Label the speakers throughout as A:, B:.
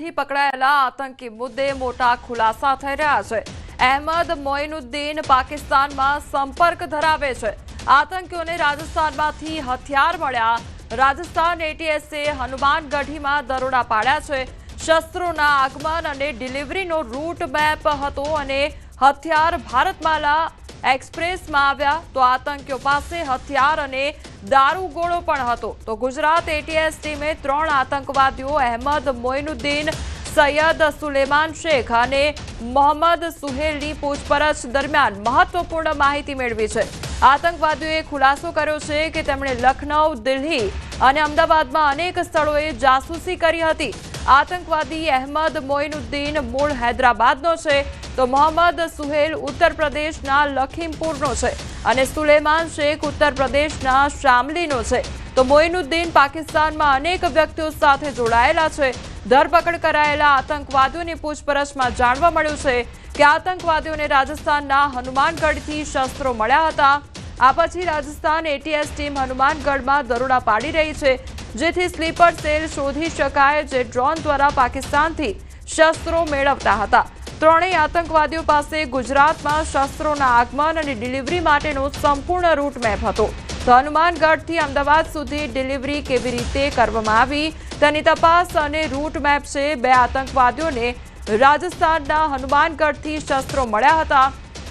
A: થી પકડાયેલા આતંકી મુદ્દે મોટા ખુલાસા થઈ રહ્યા છે. અહેમદ મોઇનુદ્દીન પાકિસ્તાનમાં સંપર્ક ધરાવે છે. આતંકીઓને રાજસ્થાનમાંથી હથિયાર મળ્યા. રાજસ્થાન એટીએસે હનુમાનગઢીમાં દરોડા પાડ્યા છે. શસ્ત્રોના આગમન અને ડિલિવરીનો રૂટ મેપ હતો અને હથિયાર ભારતમાલા એક્સપ્રેસમાં આવ્યા તો આતંકીઓ પાસે હથિયાર અને દારૂગોળો પણ હતો. તો ગુજરાત એટીએસ ટીમે ત્રણ આતંકવાદીઓ, અહેમદ મોઇનુદ્દીન, સૈયદ સુલેમાન શેખ અને મોહમ્મદ સુહેલની પૂછપરછ દરમિયાન મહત્વપૂર્ણ માહિતી મેળવી છે. આતંકવાદીઓએ ખુલાસો કર્યો છે કે તેમણે લખનૌ, દિલ્હી અને અમદાવાદમાં અનેક સ્થળોએ જાસૂસી કરી હતી. આતંકવાદી અહેમદ મોઇનુદ્દીન મૂળ હૈદરાબાદનો છે. તો મોહમ્મદ સુહેલ ઉત્તર પ્રદેશના લખીમપુરનો છે અને સુલેમાન શેખ ઉત્તર પ્રદેશના શામલીનો છે. તો મોઇનુદ્દીન પાકિસ્તાનમાં અનેક વ્યક્તિઓ સાથે જોડાયેલા છે. ધરપકડ કરાયેલા આતંકવાદીઓની પૂછપરછમાં જાણવા મળ્યું છે કે આતંકવાદીઓને રાજસ્થાનના હનુમાનગઢથી શસ્ત્રો મળ્યા હતા. આ પછી રાજસ્થાન એટીએસ ટીમ હનુમાનગઢમાં દરોડા પાડી રહી છે, જેથી સ્લીપર સેલ શોધી શકાય જે ડ્રોન દ્વારા પાકિસ્તાનથી શસ્ત્રો મેળવતા હતા. ત્રણેય આતંકવાદીઓ પાસે ગુજરાતમાં શસ્ત્રોના આગમન અને ડિલિવરી માટેનો સંપૂર્ણ રૂટ મેપ હતો. તો હનુમાનગઢથી અમદાવાદ સુધી ડિલિવરી કેવી રીતે કરવામાં આવી, તેની તપાસ અને રૂટ મેપ છે બે આતંકવાદીઓને રાજસ્થાનના હનુમાનગઢથી શસ્ત્રો મળ્યા હતા.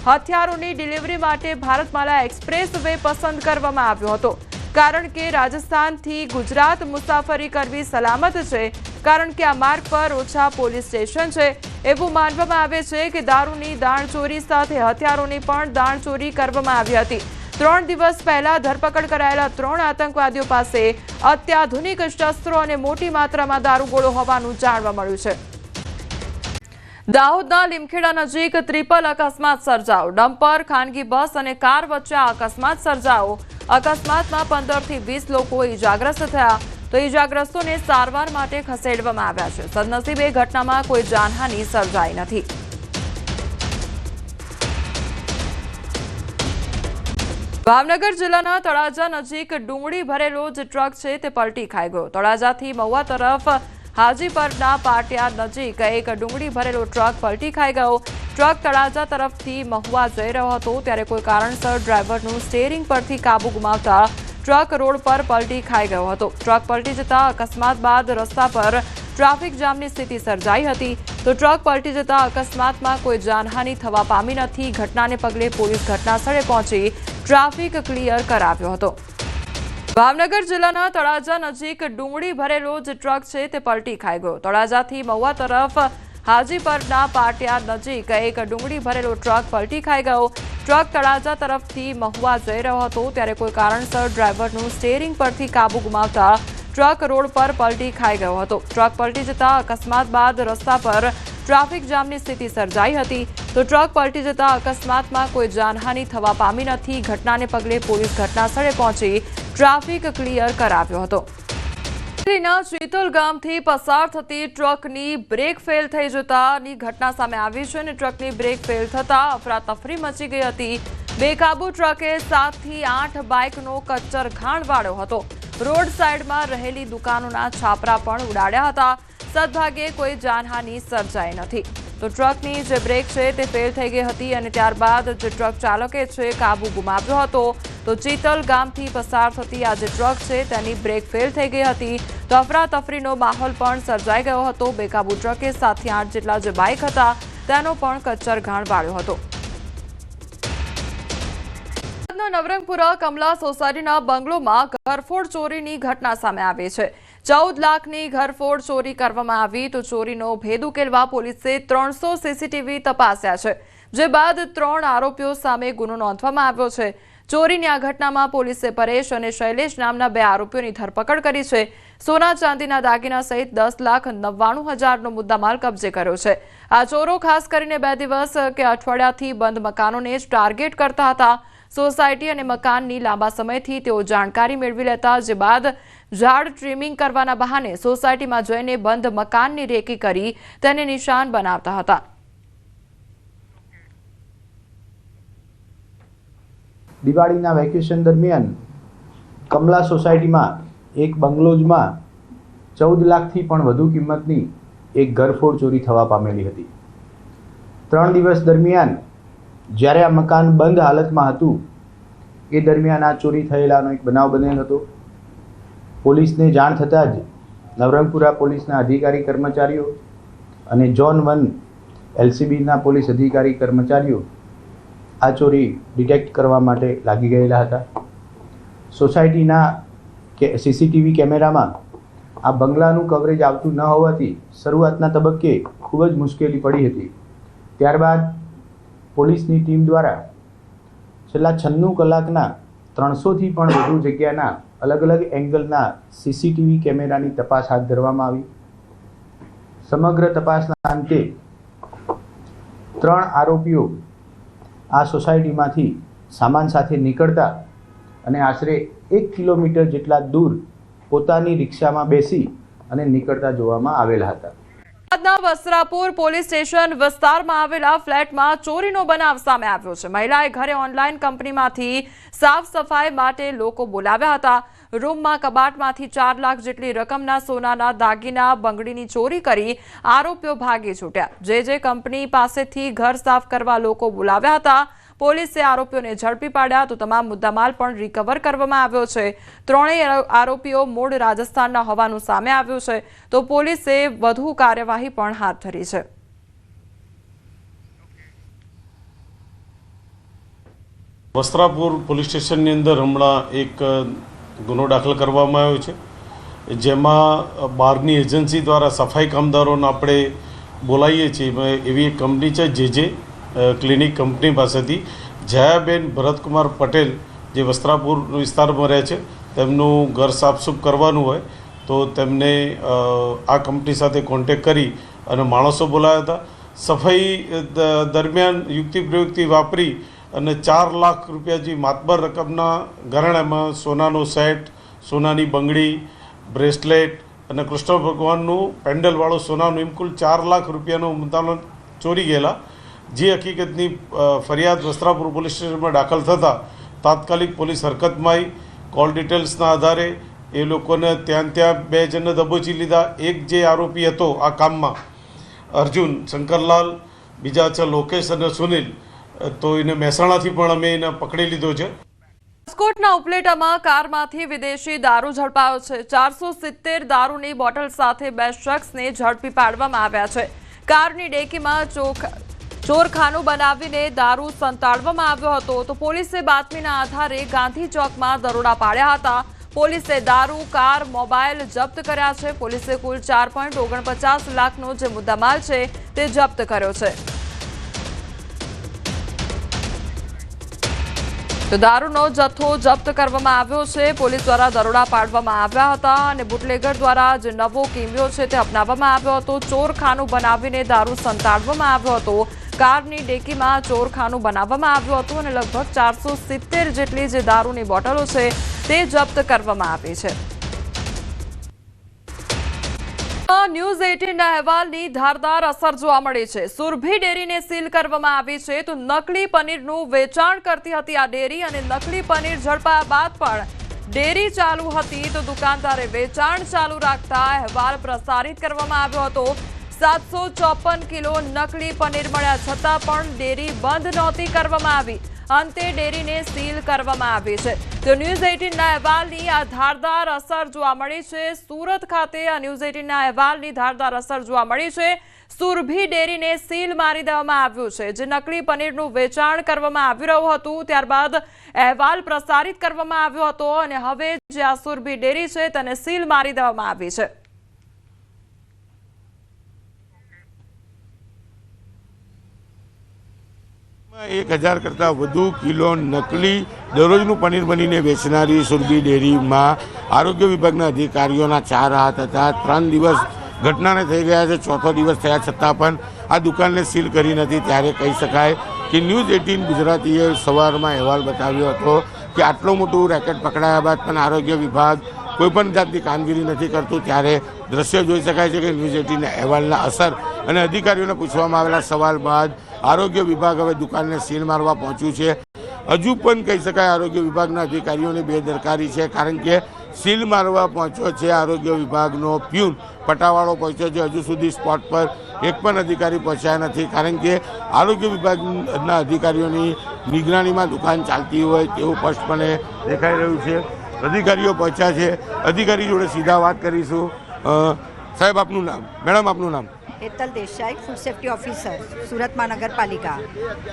A: હથિયારોની ડિલિવરી માટે ભારતમાલા એક્સપ્રેસ વે પસંદ કરવામાં આવ્યો હતો. કારણ કે રાજસ્થાનથી ગુજરાત મુસાફરી કરવી સલામત છે, કારણ કે આ માર્ગ પર ઓછા પોલીસ સ્ટેશન છે. એવું માનવામાં આવે છે કે દારૂની દાણચોરી સાથે હથિયારોની પણ દાણચોરી કરવામાં આવી હતી. ત્રણ દિવસ પહેલા ધરપકડ કરાયેલા ત્રણ આતંકવાદીઓ પાસે અત્યાધુનિક શસ્ત્રો અને મોટી માત્રામાં દારૂગોળો હોવાનું જાણવા મળ્યું છે. દાહોદના લીમખેડા નજીક ત્રિપલ અકસ્માત સર્જાયો. ડમ્પર, ખાનગી બસ અને કાર વચ્ચે અકસ્માત સર્જાયો. અકસ્માતમાં પંદરથી વીસ લોકો ઈજાગ્રસ્ત થયા. તો ઇજાગ્રસ્તોને સારવાર માટે ખસેડવામાં આવ્યા છે. સદનસીબે ઘટનામાં કોઈ જાનહાનિ સર્જાઈ નથી. ભાવનગર જિલ્લાના તળાજા નજીક ડુંગળી ભરેલો જે ટ્રક છે તે પલટી ખાઈ ગયો. તળાજાથી મહુવા તરફ હાજીપરના પાટિયા નજીક એક ડુંગળી ભરેલો ટ્રક પલટી ખાઈ ગયો. ટ્રક તળાજા તરફથી મહુવા જઈ રહ્યો હતો ત્યારે કોઈ કારણસર ડ્રાઈવરનું સ્ટેરિંગ પરથી કાબુ ગુમાવતા ટ્રક રોડ પર પલટી ખાઈ ગયો હતો. ટ્રક પલટી જતા અકસ્માત બાદ રસ્તા પર ટ્રાફિક જામની સ્થિતિ સર્જાઈ હતી. તો ટ્રક પલટી જતા અકસ્માતમાં કોઈ જાનહાનિ થવા પામી નથી. ઘટનાને પગલે પોલીસ ઘટનાસ્થળે પહોંચી ટ્રાફિક ક્લિયર કરાવ્યો હતો. ભાવનગર જિલ્લાના તળાજા નજીક ડુંગળી ભરેલો જે ટ્રક છે તે પલટી ખાઈ ગયો. તળાજાથી મહુવા તરફ હાજીપરના પાટિયા નજીક એક ડુંગળી ભરેલો ટ્રક પલટી ખાઈ ગયો. ટ્રક તળાજા તરફથી મહુવા જઈ રહ્યો હતો ત્યારે કોઈ કારણસર ડ્રાઈવરનું સ્ટેરિંગ પરથી કાબુ ગુમાવતા ટ્રક રોડ પર પલટી ખાઈ ગયો હતો. ટ્રક પલટી જતા અકસ્માત બાદ રસ્તા પર ટ્રાફિક જામની સ્થિતિ સર્જાઈ હતી. તો ટ્રક પલટી જતા અકસ્માતમાં કોઈ જાનહાનિ થવા પામી નથી. ઘટનાને પગલે પોલીસ ઘટનાસ્થળે પહોંચી ટ્રાફિક ક્લિયર કરાવ્યો હતો. દિલ્હીના શીતલ ગામથી પસાર થતી ટ્રકની બ્રેક ફેલ થઈ જતાની ઘટના સામે આવી છે અને ટ્રકની બ્રેક ફેલ થતાં અફરાતફરી મચી ગઈ હતી. બેકાબુ ટ્રકે સાતથી આઠ બાઇકનો કચ્ચર ઘાણ વાળ્યો હતો. રોડ સાઇડમાં રહેલી દુકાનોના છાપરા પણ ઉડાડ્યા હતા. સદભાગે કોઈ જાનહાનિ સર્જાઈ નથી. તો ટ્રકની જે બ્રેક છે તે ફેલ થઈ ગઈ હતી અને ત્યારબાદ જે ટ્રક ચાલકે છે કાબુ ગુમાવ્યો હતો. તો ચીતલ ગામથી પસાર થતી આ જે ટ્રક છે તેની બ્રેક ફેલ થઈ ગઈ હતી. તો અફરાતફરીનો માહોલ પણ સર્જાઈ ગયો હતો. બેકાબુ ટ્રકે સાથે આઠ જેટલા જે બાઇક હતા તેનો પણ કચ્છર ઘાણ વાળ્યો હતો. અમદાવાદના નવરંગપુરા કમલા સોસાયટીના બંગલોમાં ઘરફોડ ચોરીની ઘટના સામે આવી છે. ચૌદ લાખની ઘરફોડ ચોરી કરવામાં આવી તો ચોરીનો ભેદ ઉકેલવા પોલીસે ત્રણસો સીસીટીવી તપાસ્યા છે, જે બાદ ત્રણ આરોપીઓ સામે ગુનો નોંધવામાં આવ્યો છે. ચોરીની આ ઘટનામાં પોલીસે પરેશ અને શૈલેષ નામના બે આરોપીઓની ધરપકડ કરી છે. સોના ચાંદીના દાગીના સહિત દસ લાખ નવ્વાણું હજારનો મુદ્દામાલ કબજે કર્યો છે. આ ચોરો ખાસ કરીને બે દિવસ કે અઠવાડિયાથી બંધ મકાનોને જ ટાર્ગેટ કરતા હતા. સોસાયટી અને મકાનની લાંબા સમયથી તેઓ જાણકારી મેળવી લેતા જે બાદ ઝાડ ટ્રીમિંગ કરવાના બહાને સોસાયટીમાં જઈને બંધ મકાનની રેકી કરી તેને નિશાન બનાવતા હતા.
B: દિવાળીના વેકેશન દરમિયાન કમલા સોસાયટીમાં એક બંગલોજમાં ચૌદ લાખથી પણ વધુ કિંમતની એક ઘરફોડ ચોરી થવા પામેલી હતી. ત્રણ દિવસ દરમિયાન જ્યારે આ મકાન બંધ હાલતમાં હતું, એ દરમિયાન આ ચોરી થયેલાનો એક બનાવ બનેલ હતો. પોલીસને જાણ થતાં જ નવરંગપુરા પોલીસના અધિકારી કર્મચારીઓ અને જોન વન એલસીબીના પોલીસ અધિકારી કર્મચારીઓ આ ચોરી ડિટેક્ટ કરવા માટે લાગી ગયેલા હતા. સોસાયટીના કે સીસીટીવી કેમેરામાં આ બંગલાનું કવરેજ આવતું ન હોવાથી શરૂઆતના તબક્કે ખૂબ જ મુશ્કેલી પડી હતી. ત્યારબાદ પોલીસની ટીમ દ્વારા છેલ્લા છન્નું કલાકના ત્રણસોથી પણ વધુ જગ્યાના અલગ અલગ એંગલના સીસીટીવી કેમેરાની તપાસ હાથ ધરવામાં આવી. સમગ્ર તપાસના અંતે ત્રણ આરોપીઓ આ સોસાયટીમાંથી સામાન સાથે નીકળતા અને આશરે એક કિલોમીટર જેટલા દૂર પોતાની રિક્ષામાં બેસી અને નીકળતા જોવામાં આવેલા હતા.
A: અમદાવાદના વસ્ત્રાપુર પોલીસ સ્ટેશન વિસ્તારમાં આવેલા ફ્લેટમાં ચોરીનો બનાવ સામે આવ્યો છે. મહિલાએ ઘરે ઓનલાઈન કંપનીમાંથી સાફ સફાઈ માટે લોકો બોલાવ્યા હતા. રૂમમાં કબાટમાંથી ચાર લાખ જેટલી રકમના સોનાના દાગીના, બંગડીની ચોરી કરી આરોપીઓ ભાગી છૂટ્યા. જે જે કંપની પાસેથી ઘર સાફ કરવા લોકો બોલાવ્યા હતા પોલીસે આરોપીઓને ઝડપી પાડ્યા તો તમામ મુદ્દામાલ પણ રિકવર કરવામાં આવ્યો છે. ત્રણેય આરોપીઓ મૂળ રાજસ્થાનના હોવાનું સામે આવ્યું છે. તો પોલીસે વધુ કાર્યવાહી પણ હાથ ધરી છે.
C: વસ્ત્રાપુર પોલીસ સ્ટેશનની અંદર હમણાં એક ગુનો દાખલ કરવામાં આવ્યો છે. જેમાં બહારની એજન્સી દ્વારા સફાઈ કામદારોને આપણે બોલાવીએ છીએ. એવી એક કંપની છે, જે જે ક્લિનિક કંપની પાસેથી જયાબેન ભરતકુમાર પટેલ જે વસ્ત્રાપુર વિસ્તારમાં રહે છે, તેમનું ઘર સાફસૂફ કરવાનું હોય, તો તેમને આ કંપની સાથે કોન્ટેક કરી અને માણસો બોલાવ્યા હતા. સફાઈ દરમિયાન યુક્તિ પ્રયુક્તિ વાપરી અને ચાર લાખ રૂપિયા જે માતબર રકમના ઘરેણામાં સોનાનો સેટ, સોનાની બંગડી, બ્રેસલેટ અને કૃષ્ણ ભગવાનનું પેન્ડલવાળું સોનાનું એમ કુલ ચાર લાખ રૂપિયાનો મુદ્દાનો ચોરી ગયેલા. જે હકીકતની ફરિયાદ વસ્ત્રાપુર પોલીસ સ્ટેશનમાં દાખલ થતાં તાત્કાલિક પોલીસ હરકતમાં કોલ ડિટેલ્સના આધારે એ લોકોને ત્યાં ત્યાં બે જણને દબોચી લીધા. એક જે આરોપી હતો આ કામમાં, અર્જુન શંકરલાલ, બીજા છે લોકેશ અને સુનિલ, તો એને મહેસાણાથી પણ અમે એને પકડી લીધો છે.
A: રાજકોટના ઉપલેટામાં કારમાંથી વિદેશી દારૂ ઝડપાયો છે. ચારસો સિત્તેર દારૂની બોટલ સાથે બે શખ્સને ઝડપી પાડવામાં આવ્યા છે. કારની ડેકીમાં ચોખ ચોરખાનું બનાવીને દારૂ સંતાડવામાં આવ્યો હતો. તો પોલીસે બાતમીના આધારે ગાંધી ચોકમાં દરોડા પાડ્યા હતા. પોલીસે દારૂ, કાર, મોબાઈલ જપ્ત કર્યા છે. પોલીસે કુલ ચાર પોઈન્ટ ઓગણપચાસ લાખનો જે મુદ્દામાલ છે તે જપ્ત કર્યો છે. તો દારૂનો જથ્થો જપ્ત કરવામાં આવ્યો છે. પોલીસ દ્વારા દરોડા પાડવામાં આવ્યા હતા અને બુટલેગર દ્વારા જે નવો કિમિયો છે તે અપનાવવામાં આવ્યો હતો. ચોરખાનું બનાવીને દારૂ સંતાડવામાં આવ્યો હતો. કારની ડેકીમાં ચોરખાનું બનાવવામાં આવ્યું હતું અને લગભગ ચારસો સિત્તેર જેટલી જે દારૂની બોટલો છે તે જપ્ત કરવામાં આવી છે. ન્યૂઝ એટીનના અહેવાલની ધારદાર અસર જોવા મળી છે. સુરભી ડેરીને સીલ કરવામાં આવી છે તો નકલી પનીરનું વેચાણ કરતી હતી આ ડેરી અને નકલી પનીર ઝડપાયા બાદ પણ ડેરી ચાલુ હતી તો દુકાનદારે વેચાણ ચાલુ રાખતા અહેવાલ પ્રસારિત કરવામાં આવ્યો હતો. સાતસો ચોપન કિલો નકલી પનીર મળ્યા છતાં પણ ડેરી બંધ નહોતી કરવામાં આવી. અંતે ડેરીને સીલ કરવામાં આવી છે. તો ન્યૂઝ એટીનના અહેવાલની આ ધારદાર અસર જોવા મળી છે. સુરત ખાતે આ ન્યૂઝ એઇટીનના અહેવાલની ધારદાર અસર જોવા મળી છે. સુરભી ડેરીને સીલ મારી દેવામાં આવ્યું છે. જે નકલી પનીરનું વેચાણ કરવામાં આવી રહ્યું હતું, ત્યારબાદ અહેવાલ પ્રસારિત કરવામાં આવ્યો હતો અને હવે જે આ સુરભી ડેરી છે, તેને સીલ મારી દેવામાં આવી છે.
D: એક હજાર કરતાં વધુ કિલો નકલી દરરોજનું પનીર બનીને વેચનારી સુરબી ડેરીમાં આરોગ્ય વિભાગના અધિકારીઓના ચાર હાથ હતા. ત્રણ દિવસ ઘટનાને થઈ ગયા છે. ચોથો દિવસ થયા છતાં પણ આ દુકાનને સીલ કરી નથી. ત્યારે કહી શકાય કે ન્યૂઝ એટીન ગુજરાતીએ સવારમાં અહેવાલ બતાવ્યો હતો કે આટલું મોટું રેકેટ પકડાયા બાદ પણ આરોગ્ય વિભાગ કોઈપણ જાતની કામગીરી નથી કરતું. ત્યારે દ્રશ્ય જોઈ શકાય છે કે ન્યૂઝ એટીનના અહેવાલના અસર અને અધિકારીઓને પૂછવામાં આવેલા સવાલ બાદ આરોગ્ય વિભાગ હવે દુકાનને સીલ મારવા પહોંચ્યું છે. હજુ પણ કહી શકાય આરોગ્ય વિભાગના અધિકારીઓની બેદરકારી છે, કારણ કે સીલ મારવા પહોંચ્યો છે આરોગ્ય વિભાગનો પ્યુન. પટાવાળો પહોંચ્યો છે, હજુ સુધી સ્પોટ પર એક પણ અધિકારી પહોંચ્યા નથી, કારણ કે આરોગ્ય વિભાગના અધિકારીઓની નિગરાણીમાં દુકાન ચાલતી હોય તેવું સ્પષ્ટપણે દેખાઈ રહ્યું છે. અધિકારીઓ પહોંચ્યા છે. અધિકારી જોડે સીધા વાત કરીશું. સાહેબ, આપનું નામ? મેડમ, આપનું નામ?
E: Hetal Desai food safety officer Surat મહાનગરપાલિકા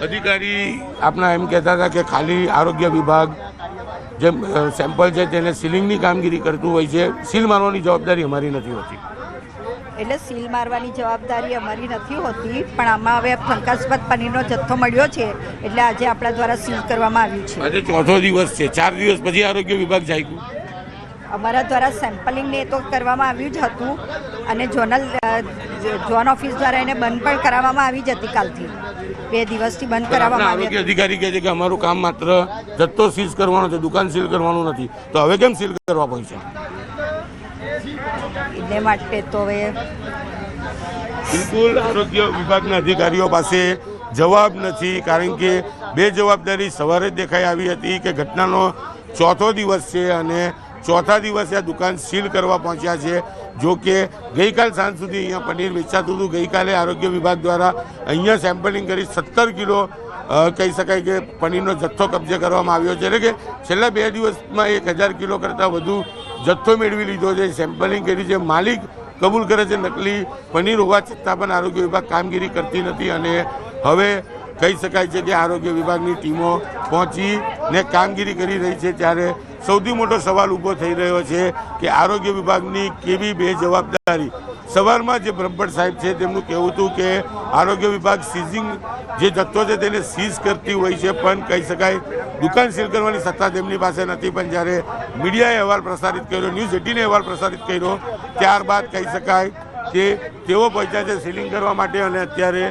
D: અધિકારી આપના એમ કહેતા હતા કે ખાલી આરોગ્ય વિભાગ જે સેમ્પલ છે તેને સીલિંગની કામગીરી કરતું હોય છે. સીલ મારવાની જવાબદારી અમારી નથી હોતી.
E: એટલે સીલ મારવાની જવાબદારી અમારી નથી હોતી પણ આમાં હવે શંકાસ્પદ પનીરનો જથ્થો મળ્યો છે એટલે આજે આપણા દ્વારા સીલ કરવામાં આવ્યું છે.
D: આજે ચોથો દિવસ છે. ચાર દિવસ પછી આરોગ્ય વિભાગ જાગ્યું.
E: અમારા દ્વારા સેમ્પલિંગ ને એ તો કરવામાં આવ્યું જ હતું અને ઝોનલ ઝોન ઓફિસ દ્વારા એને બંધ પણ કરાવવામાં આવી જ હતી કાલથી. બે દિવસથી બંધ કરાવવામાં આવી
D: અધિકારી કહે છે કે અમારું કામ માત્ર જથ્થો સીઝ કરવાનો છે દુકાન સીલ કરવાનું નથી. તો હવે કેમ સીલ કરવા પડશે?
E: એટલે માટે તો હવે
D: બિલકુલ આરોગ્ય વિભાગના અધિકારીઓ પાસે જવાબ નથી કારણ કે બે જવાબદારી સવારે જ દેખાઈ આવી હતી કે ઘટનાનો ચોથો દિવસ છે અને ચોથા દિવસે આ દુકાન સીલ કરવા પહોંચ્યા છે. જો કે ગઈકાલ સાંજ સુધી અહીંયા પનીર વેચાતું હતું. ગઈકાલે આરોગ્ય વિભાગ દ્વારા અહીંયા સેમ્પલિંગ કરી સત્તર કિલો કહી શકાય કે પનીરનો જથ્થો કબજે કરવામાં આવ્યો છે. એટલે કે છેલ્લા બે દિવસમાં એક હજાર કિલો કરતાં વધુ જથ્થો મેળવી લીધો છે. સેમ્પલિંગ કરી છે માલિક કબૂલ કરે છે, નકલી પનીર હોવા છતાં પણ આરોગ્ય વિભાગ કામગીરી કરતી નથી અને હવે કહી શકાય છે કે આરોગ્ય વિભાગની ટીમો પહોંચીને કામગીરી કરી રહી છે. ત્યારે સૌથી મોટો સવાલ ઊભો થઈ રહ્યો છે કે આરોગ્ય વિભાગની કેવી બે જવાબદારી? સવારમાં જે બ્રહ્મભટ્ટ સાહેબ છે, તેમનું કહેવું હતું કે આરોગ્ય વિભાગ સીઝિંગ જે જથ્થો છે તેને સીઝ કરતી હોય છે, પણ કહી શકાય, દુકાન સીલ કરવાની સત્તા તેમની પાસે નથી. પણ જ્યારે મીડિયાએ અહેવાલ પ્રસારિત કર્યો, ન્યૂઝ એટીને અહેવાલ પ્રસારિત કર્યો, ત્યારબાદ કહી શકાય કે તેઓ પહોંચ્યા છે સીલિંગ કરવા માટે અને અત્યારે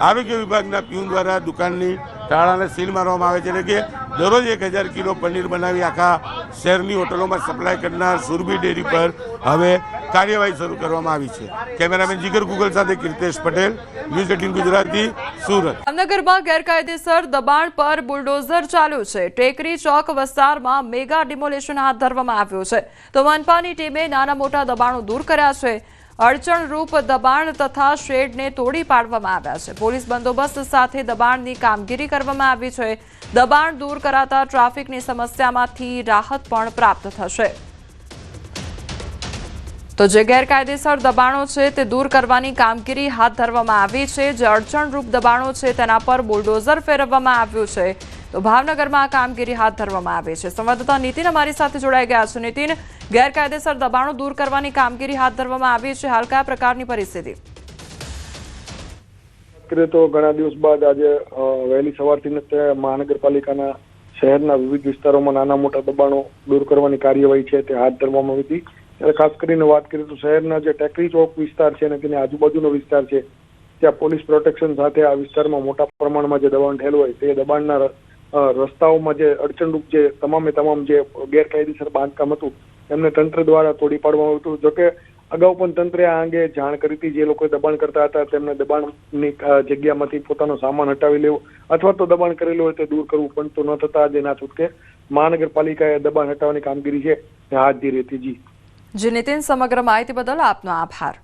D: આરોગ્ય વિભાગના પ્યુન દ્વારા દુકાનની તાળાને સીલ મારવામાં આવે છે. એટલે કે દરરોજ એક હજાર કિલો પનીર બનાવી આખા શહેરની હોટલોમાં સપ્લાય કરનાર સુરભી ડેરી પર હવે કાર્યવાહી શરૂ કરવામાં આવી છે. કેમેરામેન જીગર ગુગલ સાથે કીર્તેશ પટેલ, ન્યૂઝ એટીન ગુજરાતી, સુરત.
A: જામનગરમાં ગેરકાયદેસર દબાણ પર બુલડોઝર ચાલ્યું છે. ટેકરી ચોક વિસ્તારમાં મેગા ડિમોલેશન હાથ ધરવામાં આવ્યું છે. તો મનપાની ટીમે નાના મોટા દબાણો દૂર કર્યા છે. અડચણરૂપ દબાણ તથા શેડને તોડી પાડવામાં આવ્યા છે. પોલીસ બંદોબસ્ત સાથે દબાણની કામગીરી કરવામાં આવી છે. દબાણ દૂર કરાતા ટ્રાફિકની સમસ્યામાંથી રાહત પણ પ્રાપ્ત થશે. તો જે ગેરકાયદેસર દબાણો છે તે દૂર કરવાની કામગીરી હાથ ધરવામાં આવી છે. જે અડચણરૂપ દબાણો છે તેના પર બુલડોઝર ફેરવવામાં આવ્યું છે. તો ભાવનગરમાં આ કામગીરી હાથ ધરવામાં આવી છે. સંવાદદાતા નીતિન અમારી સાથે જોડાઈ ગયા છે. નીતિન, ગેરકાયદેસર દબાણો દૂર કરવાની કામગીરી હાથ ધરવામાં આવી છે. હાલ કયા પ્રકારની પરિસ્થિતિ?
F: તો ઘણા દિવસ બાદ આજે વહેલી સવારથી મહાનગરપાલિકાના શહેરના વિવિધ વિસ્તારોમાં નાના મોટા દબાણો દૂર કરવાની કાર્યવાહી છે તે હાથ ધરવામાં આવી હતી. ત્યારે ખાસ કરીને વાત કરીએ તો શહેરના જે ટેકરી ચોક વિસ્તાર છે અને તેની આજુબાજુનો વિસ્તાર છે, ત્યાં પોલીસ પ્રોટેક્શન સાથે આ વિસ્તારમાં મોટા પ્રમાણમાં જે દબાણ થયેલું હોય તે દબાણના રસ્તાઓમાં જે અડચણરૂપ જે તમામે તમામ જે ગેરકાયદેસર બાંધકામ હતું, એમને તંત્ર દ્વારા તોડી પાડવામાં આવ્યું હતું. જોકે અગાઉ પણ તંત્રે આ અંગે જાણ કરી હતી. જે લોકો દબાણ કરતા હતા, તેમને દબાણની જગ્યામાંથી પોતાનો સામાન હટાવી લેવો અથવા તો દબાણ કરેલું હોય તે દૂર કરવું પણ તો ન થતા જેના છૂટકે મહાનગરપાલિકાએ દબાણ હટાવવાની કામગીરી છે. હાથ ધરી હતી. જી.
A: જે, નીતિન, સમગ્ર માહિતી બદલ આપનો આભાર.